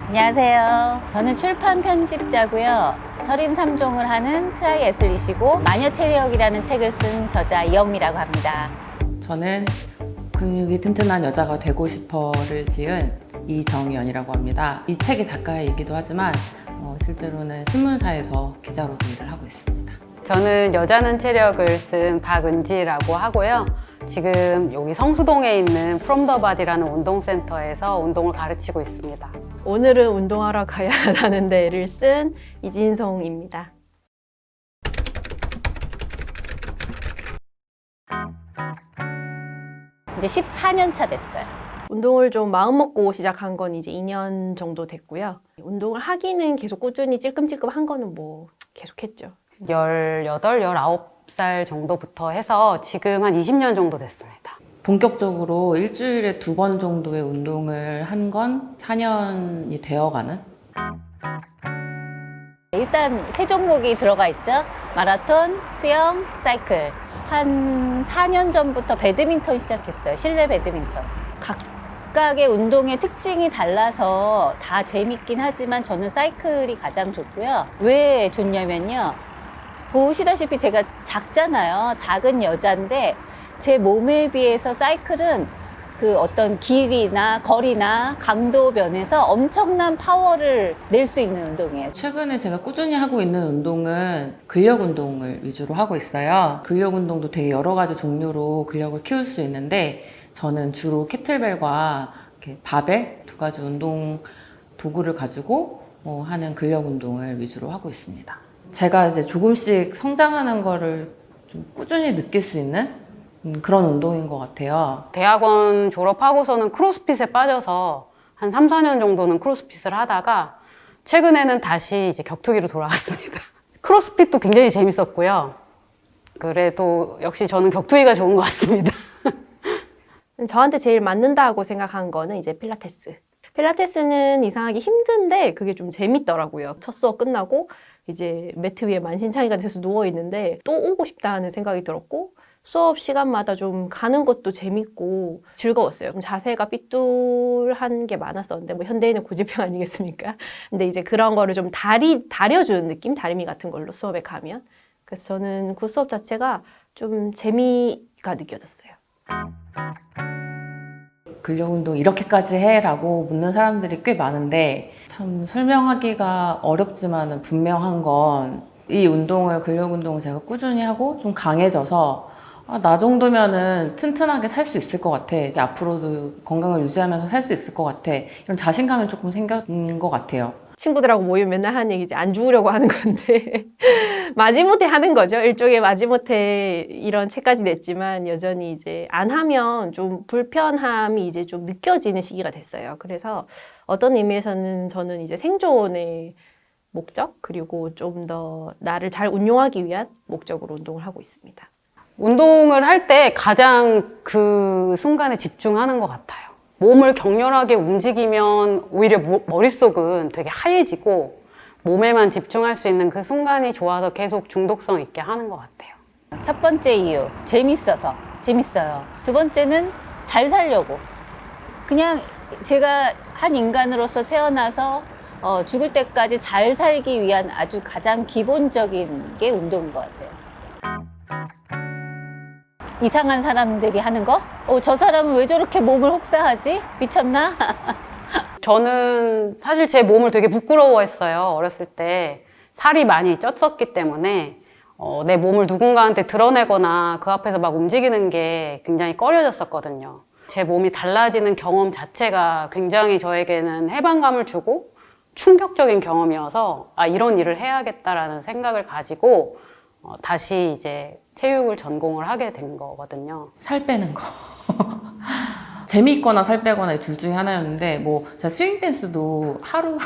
안녕하세요. 저는 출판 편집자고요. 철인 3종을 하는 트라이 애슬릿이고 마녀 체력이라는 책을 쓴 저자 이영미라고 합니다. 저는 근육이 튼튼한 여자가 되고 싶어를 지은 이정연이라고 합니다. 이 책의 작가이기도 하지만 어, 실제로는 신문사에서 기자로도 일을 하고 있습니다. 저는 여자는 체력을 쓴 박은지라고 하고요. 지금 여기 성수동에 있는 프롬 더 바디라는 운동센터에서 운동을 가르치고 있습니다. 오늘은 운동하러 가야 하는 데를 쓴 이진성입니다. 이제 14년 차 됐어요. 운동을 좀 마음 먹고 시작한 건 이제 2년 정도 됐고요. 운동을 하기는 계속 꾸준히 찔끔찔끔 한 거는 뭐 계속 했죠. 18, 19 살 정도부터 해서 지금 한 20년 정도 됐습니다. 본격적으로 일주일에 두 번 정도의 운동을 한 건 4년이 되어가는 일단 세 종목이 들어가 있죠. 마라톤, 수영, 사이클. 한 4년 전부터 배드민턴 시작했어요. 실내 배드민턴. 각각의 운동의 특징이 달라서 다 재밌긴 하지만 저는 사이클이 가장 좋고요. 왜 좋냐면요. 보시다시피 제가 작잖아요. 작은 여자인데 제 몸에 비해서 사이클은 그 어떤 길이나 거리나 강도 면에서 엄청난 파워를 낼 수 있는 운동이에요. 최근에 제가 꾸준히 하고 있는 운동은 근력 운동을 위주로 하고 있어요. 근력 운동도 되게 여러 가지 종류로 근력을 키울 수 있는데 저는 주로 캐틀벨과 바벨 두 가지 운동 도구를 가지고 어, 하는 근력 운동을 위주로 하고 있습니다. 제가 이제 조금씩 성장하는 거를 좀 꾸준히 느낄 수 있는 음, 그런 운동인 것 같아요. 대학원 졸업하고서는 크로스핏에 빠져서 한 3, 4년 정도는 크로스핏을 하다가 최근에는 다시 이제 격투기로 돌아왔습니다. 크로스핏도 굉장히 재밌었고요. 그래도 역시 저는 격투기가 좋은 것 같습니다. 저한테 제일 맞는다고 생각한 거는 이제 필라테스. 필라테스는 이상하게 힘든데 그게 좀 재밌더라고요. 첫 수업 끝나고 이제 매트 위에 만신창이가 돼서 누워 있는데 또 오고 싶다는 생각이 들었고 수업 시간마다 좀 가는 것도 재밌고 즐거웠어요. 좀 자세가 삐뚤한 게 많았었는데 뭐 현대인은 고집형 아니겠습니까? 근데 이제 그런 거를 좀 다리 다려주는 느낌, 다리미 같은 걸로 수업에 가면 그래서 저는 그 수업 자체가 좀 재미가 느껴졌어요. 근력 운동 이렇게까지 해 라고 묻는 사람들이 꽤 많은데 참 설명하기가 어렵지만은 분명한 건 이 운동을 근력 운동을 제가 꾸준히 하고 좀 강해져서 아, 나 정도면은 튼튼하게 살 수 있을 것 같아. 앞으로도 건강을 유지하면서 살 수 있을 것 같아. 이런 자신감이 조금 생긴 것 같아요. 친구들하고 모이면 맨날 하는 얘기지. 안 죽으려고 하는 건데. 마지못해 하는 거죠. 일종의 마지못해 이런 책까지 냈지만 여전히 이제 안 하면 좀 불편함이 이제 좀 느껴지는 시기가 됐어요. 그래서 어떤 의미에서는 저는 이제 생존의 목적 그리고 좀 더 나를 잘 운용하기 위한 목적으로 운동을 하고 있습니다. 운동을 할 때 가장 그 순간에 집중하는 것 같아요. 몸을 격렬하게 움직이면 오히려 모- 머릿속은 되게 하얘지고 몸에만 집중할 수 있는 그 순간이 좋아서 계속 중독성 있게 하는 것 같아요. 첫 번째 이유, 재밌어서. 재밌어요. 두 번째는 잘 살려고. 그냥 제가 한 인간으로서 태어나서 어, 죽을 때까지 잘 살기 위한 아주 가장 기본적인 게 운동인 것 같아요. 이상한 사람들이 하는 거? 어, 저 사람은 왜 저렇게 몸을 혹사하지? 미쳤나? 저는 사실 제 몸을 되게 부끄러워했어요. 어렸을 때 살이 많이 쪘었기 때문에 어, 내 몸을 누군가한테 드러내거나 그 앞에서 막 움직이는 게 굉장히 꺼려졌었거든요. 제 몸이 달라지는 경험 자체가 굉장히 저에게는 해방감을 주고 충격적인 경험이어서 아, 이런 일을 해야겠다라는 생각을 가지고 어, 다시 이제 체육을 전공을 하게 된 거거든요. 살 빼는 거. 재미있거나 살 빼거나 이둘 중에 하나였는데 뭐 제가 스윙 댄스도 하루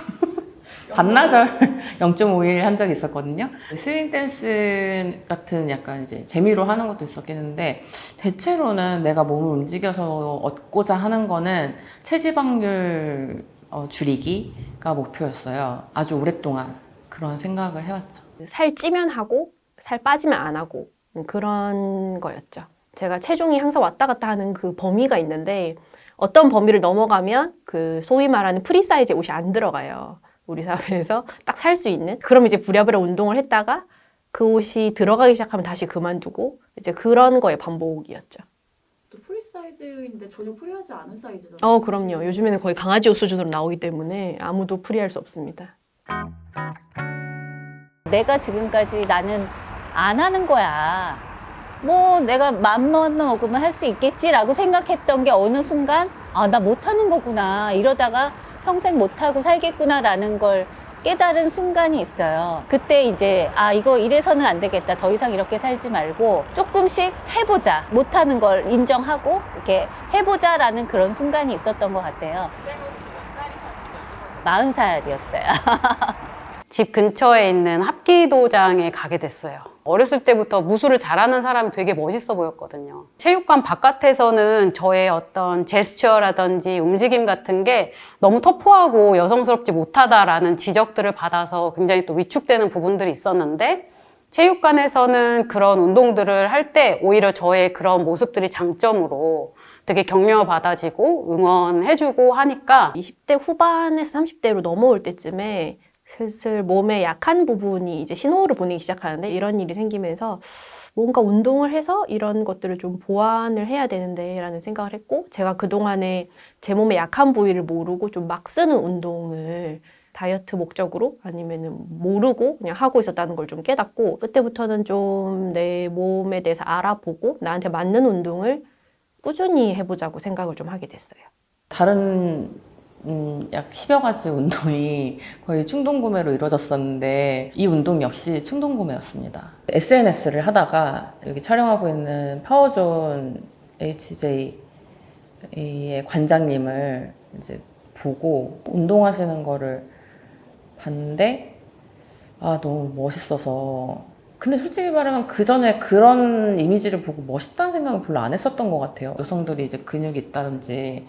반나절 0.5일 한 적이 있었거든요. 스윙 댄스 같은 약간 이제 재미로 하는 것도 있었겠는데 대체로는 내가 몸을 움직여서 얻고자 하는 거는 체지방률 어, 줄이기가 목표였어요. 아주 오랫동안 그런 생각을 해왔죠. 살 찌면 하고 살 빠지면 안 하고 그런 거였죠 제가 체중이 항상 왔다 갔다 하는 그 범위가 있는데 어떤 범위를 넘어가면 그 소위 말하는 프리 사이즈 옷이 안 들어가요. 우리 사회에서 딱 살 수 있는. 그럼 이제 부랴부랴 운동을 했다가 그 옷이 들어가기 시작하면 다시 그만두고 이제 그런 거의 반복이었죠. 또 프리 사이즈인데 전혀 프리하지 않은 사이즈잖아요. 어, 그럼요. 요즘에는 거의 강아지 옷 수준으로 나오기 때문에 아무도 프리할 수 없습니다. 내가 지금까지 나는 안 하는 거야. 뭐 내가 맘만 먹으면 할 수 있겠지라고 생각했던 게 어느 순간 아, 나 못하는 거구나. 이러다가 평생 못하고 살겠구나라는 걸 깨달은 순간이 있어요. 그때 이제 아, 이거 이래서는 안 되겠다. 더 이상 이렇게 살지 말고 조금씩 해보자. 못하는 걸 인정하고 이렇게 해보자라는 그런 순간이 있었던 것 같아요. 마흔 살이었어요. 집 근처에 있는 합기도장에 가게 됐어요. 어렸을 때부터 무술을 잘하는 사람이 되게 멋있어 보였거든요. 체육관 바깥에서는 저의 어떤 제스처라든지 움직임 같은 게 너무 터프하고 여성스럽지 못하다라는 지적들을 받아서 굉장히 또 위축되는 부분들이 있었는데 체육관에서는 그런 운동들을 할 때 오히려 저의 그런 모습들이 장점으로 되게 격려받아지고 응원해주고 하니까 20대 후반에서 30대로 넘어올 때쯤에 슬슬 몸에 약한 부분이 이제 신호를 보내기 시작하는데 이런 일이 생기면서 뭔가 운동을 해서 이런 것들을 좀 보완을 해야 되는데 라는 생각을 했고 제가 그동안에 제 몸의 약한 부위를 모르고 좀 막 쓰는 운동을 다이어트 목적으로 아니면은 모르고 그냥 하고 있었다는 걸 좀 깨닫고 그때부터는 좀 내 몸에 대해서 알아보고 나한테 맞는 운동을 꾸준히 해보자고 생각을 좀 하게 됐어요. 다른 음, 약 10여 가지 운동이 거의 충동 구매로 이루어졌었는데 이 운동 역시 충동 구매였습니다. SNS를 하다가 여기 촬영하고 있는 파워존 HJ의 관장님을 이제 보고 운동하시는 거를 봤는데 아 너무 멋있어서 근데 솔직히 말하면 그 전에 그런 이미지를 보고 멋있다는 생각을 별로 안 했었던 것 같아요. 여성들이 이제 근육이 있다든지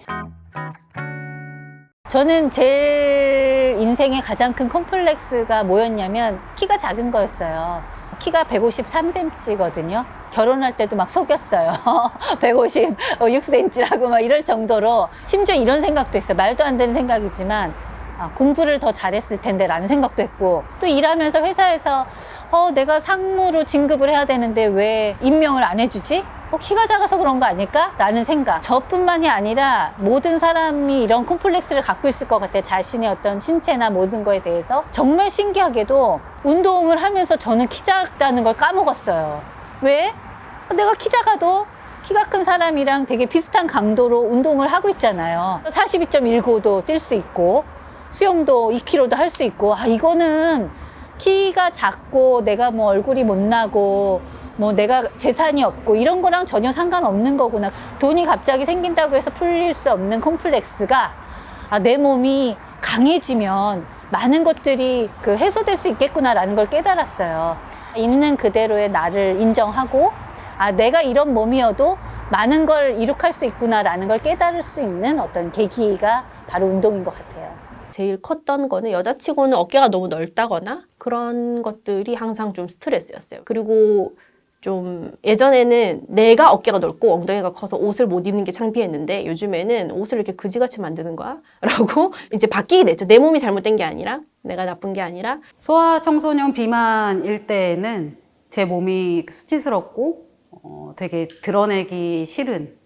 저는 제일 인생의 가장 큰 컴플렉스가 뭐였냐면 키가 작은 거였어요. 키가 153cm거든요. 결혼할 때도 막 속였어요. 156cm라고 막 이럴 정도로 심지어 이런 생각도 했어요. 말도 안 되는 생각이지만 아, 공부를 더 잘했을 텐데 라는 생각도 했고 또 일하면서 회사에서 어, 내가 상무로 진급을 해야 되는데 왜 임명을 안 해주지? 어, 키가 작아서 그런 거 아닐까? 라는 생각. 저뿐만이 아니라 모든 사람이 이런 콤플렉스를 갖고 있을 것 같아요. 자신의 어떤 신체나 모든 거에 대해서. 정말 신기하게도 운동을 하면서 저는 키 작다는 걸 까먹었어요. 왜? 어, 내가 키 작아도 키가 큰 사람이랑 되게 비슷한 강도로 운동을 하고 있잖아요. 42.19도 뛸 수 있고, 수영도 2kg도 할 수 있고, 아, 이거는 키가 작고, 내가 뭐 얼굴이 못나고, 뭐 내가 재산이 없고, 이런 거랑 전혀 상관없는 거구나. 돈이 갑자기 생긴다고 해서 풀릴 수 없는 콤플렉스가, 아, 내 몸이 강해지면 많은 것들이 그 해소될 수 있겠구나라는 걸 깨달았어요. 있는 그대로의 나를 인정하고, 아, 내가 이런 몸이어도 많은 걸 이룩할 수 있구나라는 걸 깨달을 수 있는 어떤 계기가 바로 운동인 것 같아요. 제일 컸던 거는 여자치고는 어깨가 너무 넓다거나 그런 것들이 항상 좀 스트레스였어요. 그리고 좀 예전에는 내가 어깨가 넓고 엉덩이가 커서 옷을 못 입는 게 창피했는데 요즘에는 옷을 이렇게 그지같이 만드는 거야? 라고 이제 바뀌게 됐죠. 내 몸이 잘못된 게 아니라 내가 나쁜 게 아니라 소아 청소년 비만일 때에는 제 몸이 수치스럽고 어, 되게 드러내기 싫은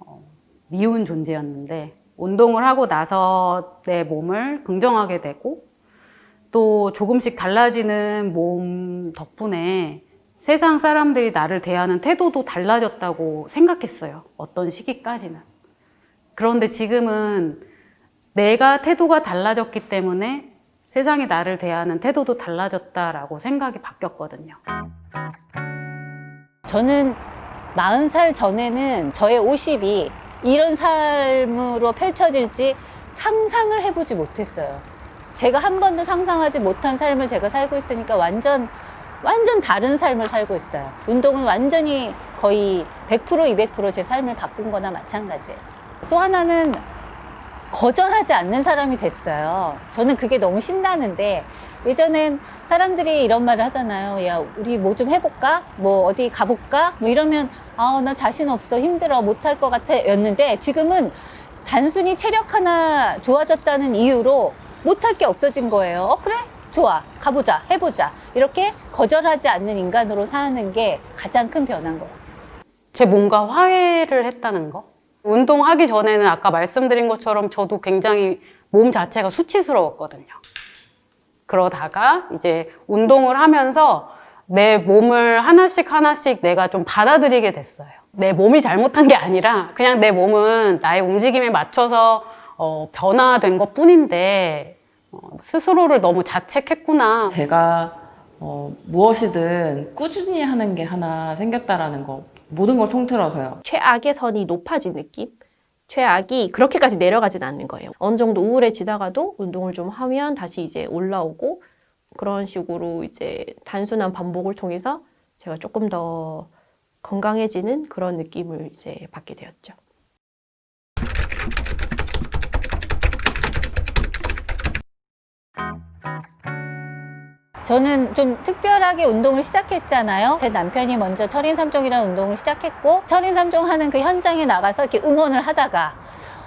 어, 미운 존재였는데 운동을 하고 나서 내 몸을 긍정하게 되고 또 조금씩 달라지는 몸 덕분에 세상 사람들이 나를 대하는 태도도 달라졌다고 생각했어요. 어떤 시기까지는. 그런데 지금은 내가 태도가 달라졌기 때문에 세상이 나를 대하는 태도도 달라졌다라고 생각이 바뀌었거든요. 저는 40살 전에는 저의 50이 이런 삶으로 펼쳐질지 상상을 해보지 못했어요. 제가 한 번도 상상하지 못한 삶을 제가 살고 있으니까 완전, 완전 다른 삶을 살고 있어요. 운동은 완전히 거의 100% 200%제 삶을 바꾼 거나 마찬가지예요. 또 하나는 거절하지 않는 사람이 됐어요. 저는 그게 너무 신나는데 예전엔 사람들이 이런 말을 하잖아요. 야, 우리 뭐 좀 해볼까? 뭐 어디 가볼까? 뭐 이러면 아, 나 자신 없어. 힘들어. 못할 것 같아. 였는데 지금은 단순히 체력 하나 좋아졌다는 이유로 못할 게 없어진 거예요. 어, 그래? 좋아. 가보자. 해보자. 이렇게 거절하지 않는 인간으로 사는 게 가장 큰 변화인 것 같아요. 제 몸과 화해를 했다는 거. 운동하기 전에는 아까 말씀드린 것처럼 저도 굉장히 몸 자체가 수치스러웠거든요. 그러다가 이제 운동을 하면서 내 몸을 하나씩 하나씩 내가 좀 받아들이게 됐어요. 내 몸이 잘못한 게 아니라 그냥 내 몸은 나의 움직임에 맞춰서 어, 변화된 것 뿐인데 어, 스스로를 너무 자책했구나. 제가 어, 무엇이든 꾸준히 하는 게 하나 생겼다라는 거 모든 걸 통틀어서요. 최악의 선이 높아진 느낌? 최악이 그렇게까지 내려가진 않는 거예요. 어느 정도 우울해지다가도 운동을 좀 하면 다시 이제 올라오고 그런 식으로 이제 단순한 반복을 통해서 제가 조금 더 건강해지는 그런 느낌을 이제 받게 되었죠. 저는 좀 특별하게 운동을 시작했잖아요. 제 남편이 먼저 철인 삼종이라는 운동을 시작했고, 철인 삼종 하는 그 현장에 나가서 이렇게 응원을 하다가,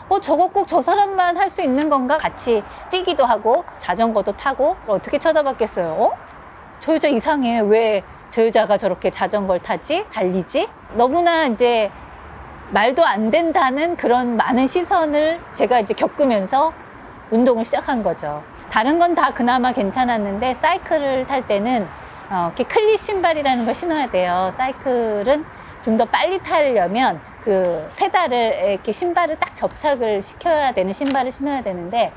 어, 저거 꼭 저 사람만 할 수 있는 건가? 같이 뛰기도 하고, 자전거도 타고, 어떻게 쳐다봤겠어요? 어? 저 여자 이상해. 왜 저 여자가 저렇게 자전거를 타지? 달리지? 너무나 이제 말도 안 된다는 그런 많은 시선을 제가 이제 겪으면서 운동을 시작한 거죠. 다른 건 다 그나마 괜찮았는데 사이클을 탈 때는 어, 이렇게 클릿 신발이라는 걸 신어야 돼요. 사이클은 좀 더 빨리 타려면 그 페달을 이렇게 신발을 딱 접착을 시켜야 되는 신발을 신어야 되는데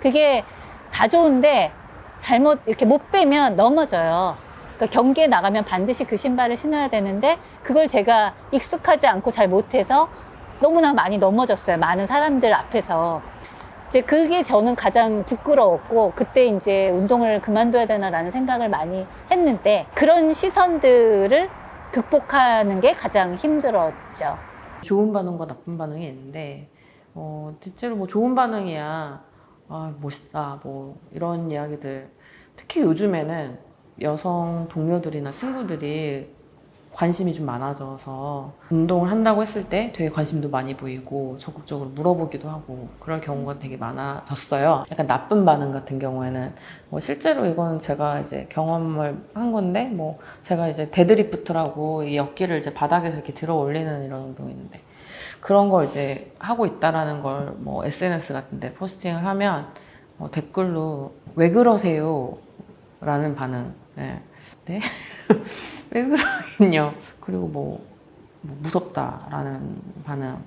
그게 다 좋은데 잘못 이렇게 못 빼면 넘어져요. 그러니까 경기에 나가면 반드시 그 신발을 신어야 되는데 그걸 제가 익숙하지 않고 잘 못해서 너무나 많이 넘어졌어요. 많은 사람들 앞에서. 이제 그게 저는 가장 부끄러웠고 그때 이제 운동을 그만둬야 되나라는 생각을 많이 했는데 그런 시선들을 극복하는 게 가장 힘들었죠. 좋은 반응과 나쁜 반응이 있는데 어, 실제로 뭐 좋은 반응이야 아 멋있다 뭐 이런 이야기들. 특히 요즘에는 여성 동료들이나 친구들이 관심이 좀 많아져서 운동을 한다고 했을 때 되게 관심도 많이 보이고 적극적으로 물어보기도 하고 그럴 경우가 되게 많아졌어요. 약간 나쁜 반응 같은 경우에는 뭐 실제로 이건 제가 이제 경험을 한 건데 뭐 제가 이제 데드리프트라고 이 어깨를 이제 바닥에서 이렇게 들어 올리는 이런 운동이 있는데 그런 걸 이제 하고 있다라는 걸 뭐 SNS 같은 데 포스팅을 하면 뭐 댓글로 왜 그러세요? 라는 반응. 네. 네? 왜 그러겠냐. 그리고 뭐, 뭐 무섭다라는 반응.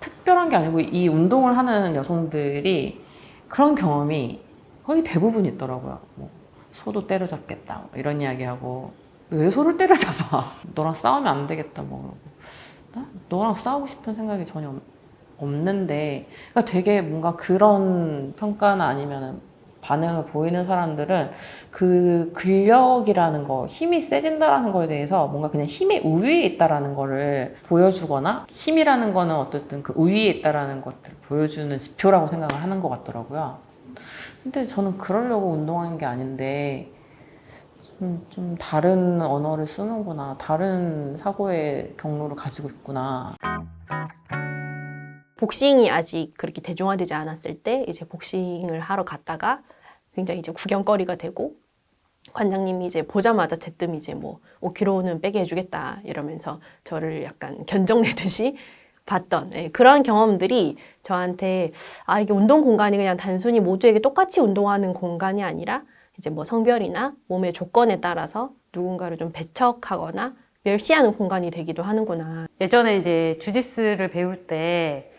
특별한 게 아니고 이 운동을 하는 여성들이 그런 경험이 거의 대부분 있더라고요. 뭐 소도 때려잡겠다 뭐 이런 이야기하고 왜 소를 때려잡아? 너랑 싸우면 안 되겠다 뭐 그러고 나 너랑 싸우고 싶은 생각이 전혀 없- 없는데 그러니까 되게 뭔가 그런 평가나 아니면 반응을 보이는 사람들은 그 근력이라는 거, 힘이 세진다라는 거에 대해서 뭔가 그냥 힘의 우위에 있다라는 거를 보여주거나 힘이라는 거는 어쨌든 그 우위에 있다라는 것들을 보여주는 지표라고 생각을 하는 것 같더라고요. 근데 저는 그러려고 운동하는 게 아닌데 좀, 좀 다른 언어를 쓰는구나, 다른 사고의 경로를 가지고 있구나. 복싱이 아직 그렇게 대중화되지 않았을 때 이제 복싱을 하러 갔다가 굉장히 이제 구경거리가 되고 관장님이 이제 보자마자 대뜸 이제 뭐 5kg는 빼게 해주겠다. 이러면서 저를 약간 견적내듯이 봤던 예, 그러한 경험들이 저한테 아 이게 운동 공간이 그냥 단순히 모두에게 똑같이 운동하는 공간이 아니라 이제 뭐 성별이나 몸의 조건에 따라서 누군가를 좀 배척하거나 멸시하는 공간이 되기도 하는구나. 예전에 이제 주짓수를 배울 때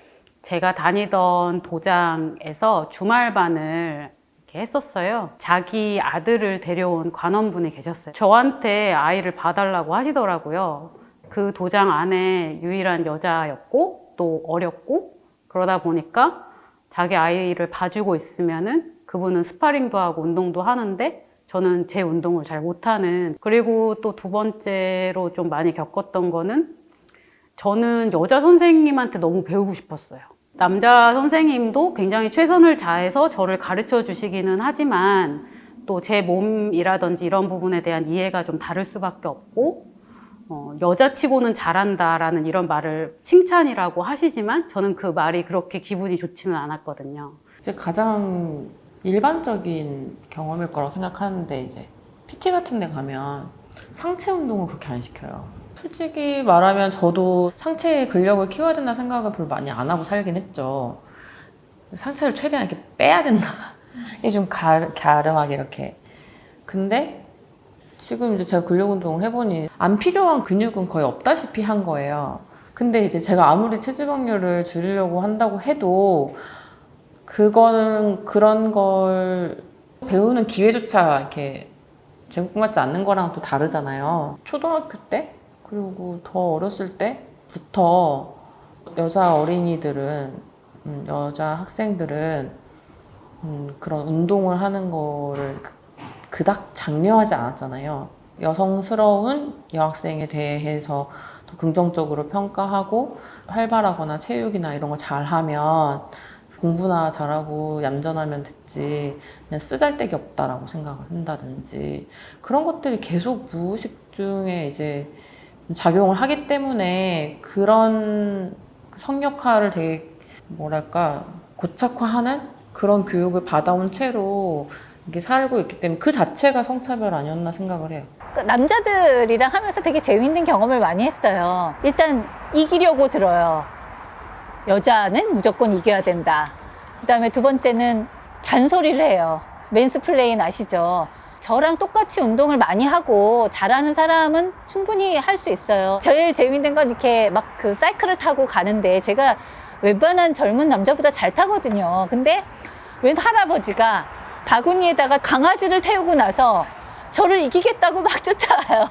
제가 다니던 도장에서 주말반을 이렇게 했었어요. 자기 아들을 데려온 관원분이 계셨어요. 저한테 아이를 봐달라고 하시더라고요. 그 도장 안에 유일한 여자였고 또 어렸고 그러다 보니까 자기 아이를 봐주고 있으면은 그분은 스파링도 하고 운동도 하는데 저는 제 운동을 잘 못하는 그리고 또 두 번째로 좀 많이 겪었던 거는 저는 여자 선생님한테 너무 배우고 싶었어요. 남자 선생님도 굉장히 최선을 다해서 저를 가르쳐 주시기는 하지만 또 제 몸이라든지 이런 부분에 대한 이해가 좀 다를 수밖에 없고 어, 여자치고는 잘한다라는 이런 말을 칭찬이라고 하시지만 저는 그 말이 그렇게 기분이 좋지는 않았거든요. 이제 가장 일반적인 경험일 거라고 생각하는데 이제 PT 같은 데 가면 상체 운동을 그렇게 안 시켜요. 솔직히 말하면 저도 상체의 근력을 키워야 된다 생각을 별로 많이 안 하고 살긴 했죠. 상체를 최대한 이렇게 빼야 된다. 이게 좀 가, 갸름하게 이렇게. 근데 지금 이제 제가 근력 운동을 해보니 안 필요한 근육은 거의 없다시피 한 거예요. 근데 이제 제가 아무리 체지방률을 줄이려고 한다고 해도 그거는 그런 걸 배우는 기회조차 이렇게 제공받지 않는 거랑 또 다르잖아요. 초등학교 때 그리고 더 어렸을 때부터 여자 어린이들은 음, 여자 학생들은 음, 그런 운동을 하는 거를 그- 그닥 장려하지 않았잖아요. 여성스러운 여학생에 대해서 더 긍정적으로 평가하고 활발하거나 체육이나 이런 거 잘하면 공부나 잘하고 얌전하면 됐지 그냥 쓰잘데기 없다라고 생각을 한다든지 그런 것들이 계속 무의식 중에 이제 작용을 하기 때문에 그런 성역화를 되게 뭐랄까 고착화하는 그런 교육을 받아온 채로 이게 살고 있기 때문에 그 자체가 성차별 아니었나 생각을 해요. 그 남자들이랑 하면서 되게 재밌는 경험을 많이 했어요. 일단 이기려고 들어요. 여자는 무조건 이겨야 된다. 그 다음에 두 번째는 잔소리를 해요. 맨스플레인 아시죠? 저랑 똑같이 운동을 많이 하고 잘하는 사람은 충분히 할 수 있어요. 제일 재밌는 건 이렇게 막 그 사이클을 타고 가는데 제가 웬만한 젊은 남자보다 잘 타거든요. 근데 웬 할아버지가 바구니에다가 강아지를 태우고 나서 저를 이기겠다고 막 쫓아와요.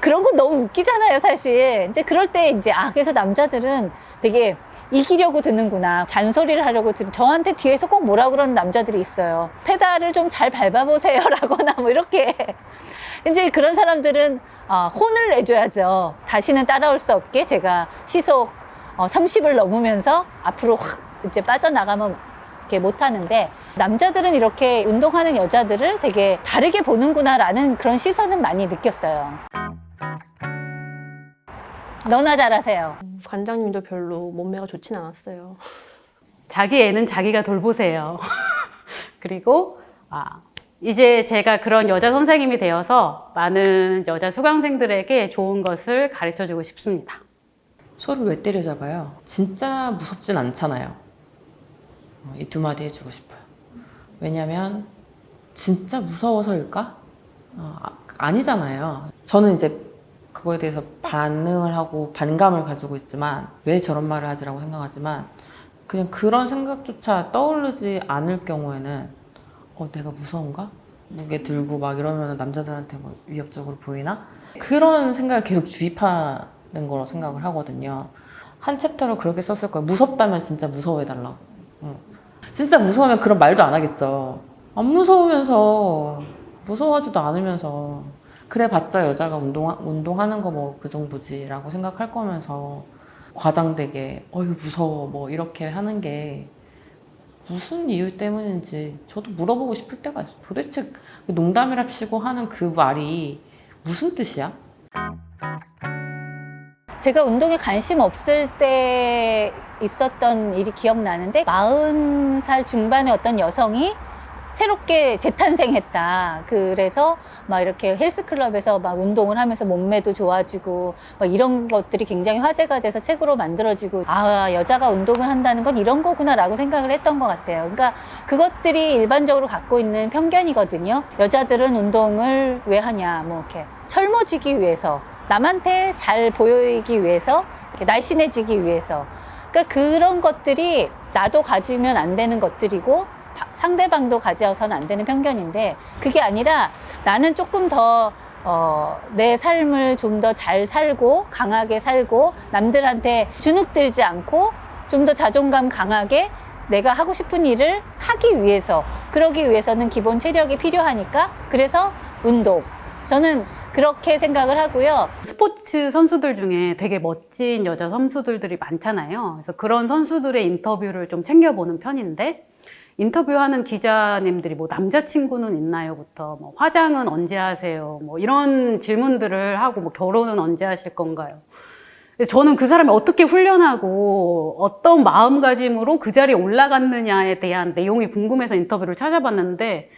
그런 건 너무 웃기잖아요, 사실. 이제 그럴 때 이제 아 그래서 남자들은 되게 이기려고 드는구나. 잔소리를 하려고 드 저한테 뒤에서 꼭 뭐라 그러는 남자들이 있어요. 페달을 좀 잘 밟아보세요 라거나 뭐 이렇게. 이제 그런 사람들은 어, 혼을 내줘야죠. 다시는 따라올 수 없게 제가 시속 어, 30을 넘으면서 앞으로 확 이제 빠져나가면 이렇게 못하는데 남자들은 이렇게 운동하는 여자들을 되게 다르게 보는구나라는 그런 시선은 많이 느꼈어요. 너나 잘하세요. 관장님도 별로 몸매가 좋진 않았어요. 자기 애는 자기가 돌보세요. 그리고 아, 이제 제가 그런 여자 선생님이 되어서 많은 여자 수강생들에게 좋은 것을 가르쳐 주고 싶습니다. 소를 왜 때려잡아요? 진짜 무섭진 않잖아요. 이 두 마디 해주고 싶어요. 왜냐면 진짜 무서워서일까? 어, 아, 아니잖아요. 저는 이제 그거에 대해서 반응을 하고 반감을 가지고 있지만 왜 저런 말을 하지라고 생각하지만 그냥 그런 생각조차 떠오르지 않을 경우에는 어 내가 무서운가? 무게 들고 막 이러면 남자들한테 뭐 위협적으로 보이나? 그런 생각을 계속 주입하는 거라고 생각을 하거든요. 한 챕터를 그렇게 썼을 거예요. 무섭다면 진짜 무서워해달라고. 응. 진짜 무서우면 그런 말도 안 하겠죠. 안 무서우면서, 무서워하지도 않으면서, 그래 봤자 여자가 운동, 운동하는 거 뭐 그 정도지라고 생각할 거면서, 과장되게, 어휴, 무서워, 뭐 이렇게 하는 게 무슨 이유 때문인지 저도 물어보고 싶을 때가 있어요. 도대체 농담이랍시고 하는 그 말이 무슨 뜻이야? 제가 운동에 관심 없을 때 있었던 일이 기억나는데 40살 중반의 어떤 여성이 새롭게 재탄생했다. 그래서 막 이렇게 헬스클럽에서 막 운동을 하면서 몸매도 좋아지고 막 이런 것들이 굉장히 화제가 돼서 책으로 만들어지고 아, 여자가 운동을 한다는 건 이런 거구나라고 생각을 했던 것 같아요. 그러니까 그것들이 일반적으로 갖고 있는 편견이거든요. 여자들은 운동을 왜 하냐, 뭐 이렇게 철모지기 위해서 남한테 잘 보이기 위해서 이렇게 날씬해지기 위해서 그러니까 그런 것들이 나도 가지면 안 되는 것들이고 바- 상대방도 가져서는 안 되는 편견인데 그게 아니라 나는 조금 더 어, 내 삶을 좀 더 잘 살고 강하게 살고 남들한테 주눅 들지 않고 좀 더 자존감 강하게 내가 하고 싶은 일을 하기 위해서 그러기 위해서는 기본 체력이 필요하니까 그래서 운동 저는 그렇게 생각을 하고요. 스포츠 선수들 중에 되게 멋진 여자 선수들이 많잖아요. 그래서 그런 선수들의 인터뷰를 좀 챙겨보는 편인데, 인터뷰하는 기자님들이 뭐 남자친구는 있나요?부터 뭐 화장은 언제 하세요? 뭐 이런 질문들을 하고 뭐 결혼은 언제 하실 건가요? 저는 그 사람이 어떻게 훈련하고 어떤 마음가짐으로 그 자리에 올라갔느냐에 대한 내용이 궁금해서 인터뷰를 찾아봤는데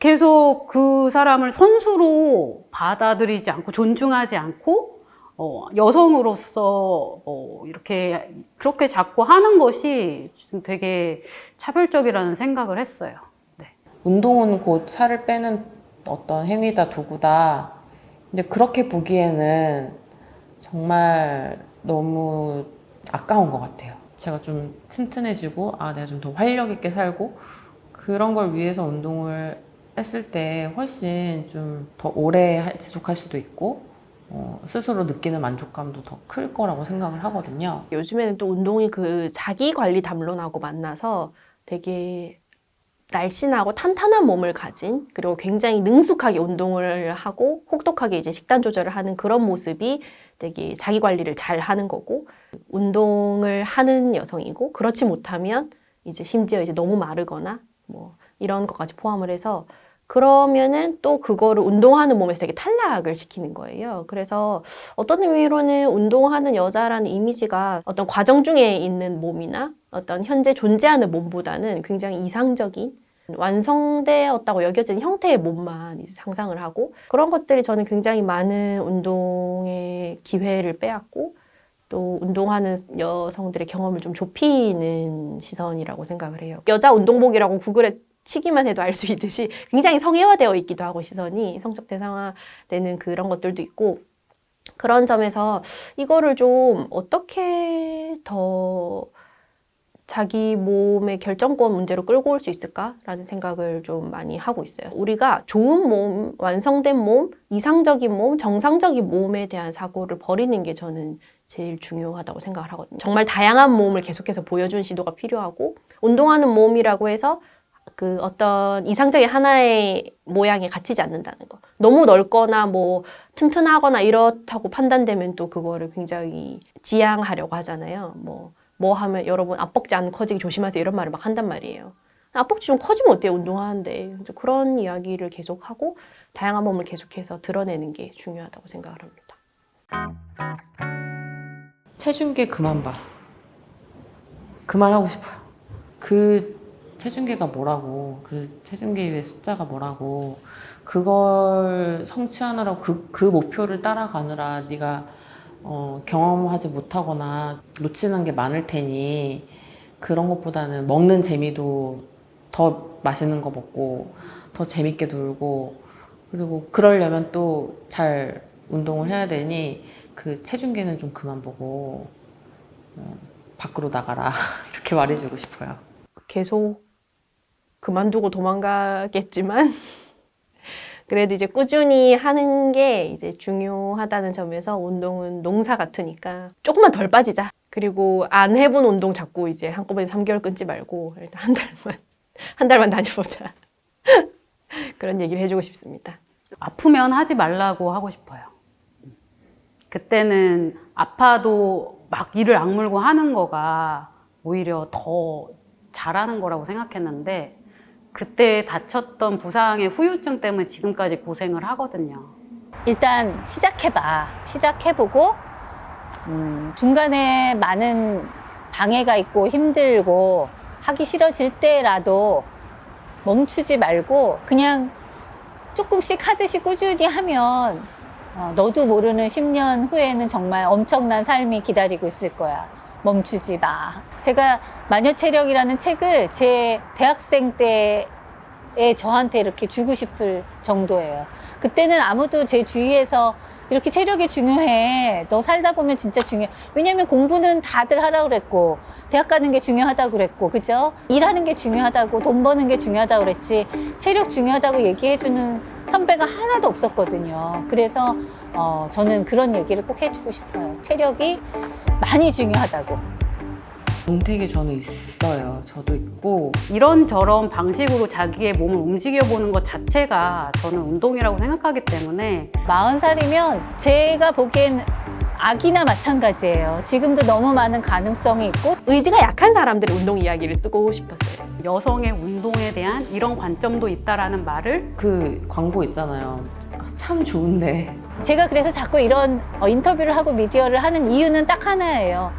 계속 그 사람을 선수로 받아들이지 않고 존중하지 않고 어, 여성으로서 어, 이렇게 그렇게 자꾸 하는 것이 좀 되게 차별적이라는 생각을 했어요. 네. 운동은 곧 살을 빼는 어떤 행위다 도구다. 근데 그렇게 보기에는 정말 너무 아까운 것 같아요. 제가 좀 튼튼해지고, 아, 내가 좀 더 활력 있게 살고, 그런 걸 위해서 운동을 했을 때 훨씬 좀 더 오래 할- 지속할 수도 있고, 어, 스스로 느끼는 만족감도 더 클 거라고 생각을 하거든요. 요즘에는 또 운동이 그 자기 관리 담론하고 만나서 되게 날씬하고 탄탄한 몸을 가진 그리고 굉장히 능숙하게 운동을 하고 혹독하게 이제 식단 조절을 하는 그런 모습이 되게 자기 관리를 잘 하는 거고 운동을 하는 여성이고 그렇지 못하면 이제 심지어 이제 너무 마르거나 뭐 이런 것까지 포함을 해서 그러면은 또 그거를 운동하는 몸에서 되게 탈락을 시키는 거예요. 그래서 어떤 의미로는 운동하는 여자라는 이미지가 어떤 과정 중에 있는 몸이나 어떤 현재 존재하는 몸보다는 굉장히 이상적인 완성되었다고 여겨지는 형태의 몸만 상상을 하고 그런 것들이 저는 굉장히 많은 운동의 기회를 빼앗고 또 운동하는 여성들의 경험을 좀 좁히는 시선이라고 생각을 해요. 여자 운동복이라고 구글에 치기만 해도 알 수 있듯이 굉장히 성애화되어 있기도 하고 시선이 성적 대상화되는 그런 것들도 있고 그런 점에서 이거를 좀 어떻게 더 자기 몸의 결정권 문제로 끌고 올 수 있을까라는 생각을 좀 많이 하고 있어요. 우리가 좋은 몸, 완성된 몸, 이상적인 몸, 정상적인 몸에 대한 사고를 버리는 게 저는 제일 중요하다고 생각을 하거든요. 정말 다양한 몸을 계속해서 보여준 시도가 필요하고 운동하는 몸이라고 해서 그 어떤 이상적인 하나의 모양에 갇히지 않는다는 거. 너무 넓거나 뭐 튼튼하거나 이렇다고 판단되면 또 그거를 굉장히 지양하려고 하잖아요. 뭐, 뭐 하면 여러분 앞벅지 안 커지게 조심하세요. 이런 말을 막 한단 말이에요. 앞벅지 좀 커지면 어때요? 운동하는데. 그런 이야기를 계속 하고 다양한 몸을 계속해서 드러내는 게 중요하다고 생각을 합니다. 체중계 그만 봐. 그만하고 싶어요. 그 체중계가 뭐라고, 그 체중계의 숫자가 뭐라고, 그걸 성취하느라고 그, 그 목표를 따라가느라 네가 어, 경험하지 못하거나 놓치는 게 많을 테니 그런 것보다는 먹는 재미도 더 맛있는 거 먹고 더 재밌게 놀고 그리고 그러려면 또 잘 운동을 해야 되니 그 체중계는 좀 그만 보고 어, 밖으로 나가라 이렇게 말해주고 싶어요. 계속 그만두고 도망가겠지만 그래도 이제 꾸준히 하는 게 이제 중요하다는 점에서 운동은 농사 같으니까 조금만 덜 빠지자. 그리고 안 해본 운동 자꾸 이제 한꺼번에 3개월 끊지 말고 일단 한 달만 한 달만 다녀보자. 그런 얘기를 해주고 싶습니다. 아프면 하지 말라고 하고 싶어요. 그때는 아파도 막 이를 악물고 하는 거가 오히려 더 잘하는 거라고 생각했는데 그때 다쳤던 부상의 후유증 때문에 지금까지 고생을 하거든요. 일단 시작해봐. 시작해보고, 음, 중간에 많은 방해가 있고 힘들고 하기 싫어질 때라도 멈추지 말고 그냥 조금씩 하듯이 꾸준히 하면 어, 너도 모르는 10년 후에는 정말 엄청난 삶이 기다리고 있을 거야. 멈추지 마. 제가 마녀 체력이라는 책을 제 대학생 때에 저한테 이렇게 주고 싶을 정도예요. 그때는 아무도 제 주위에서 이렇게 체력이 중요해. 너 살다 보면 진짜 중요해. 왜냐면 공부는 다들 하라고 그랬고, 대학 가는 게 중요하다고 그랬고, 그죠? 일하는 게 중요하다고, 돈 버는 게 중요하다고 그랬지, 체력 중요하다고 얘기해주는 선배가 하나도 없었거든요. 그래서, 어, 저는 그런 얘기를 꼭 해주고 싶어요. 체력이 많이 중요하다고. 동택이 저는 있어요. 저도 있고 이런저런 방식으로 자기의 몸을 움직여보는 것 자체가 저는 운동이라고 생각하기 때문에 40살이면 제가 보기엔 아기나 마찬가지예요. 지금도 너무 많은 가능성이 있고 의지가 약한 사람들의 운동 이야기를 쓰고 싶었어요. 여성의 운동에 대한 이런 관점도 있다라는 말을 그 광고 있잖아요. 아, 참 좋은데 제가 그래서 자꾸 이런 어, 인터뷰를 하고 미디어를 하는 이유는 딱 하나예요.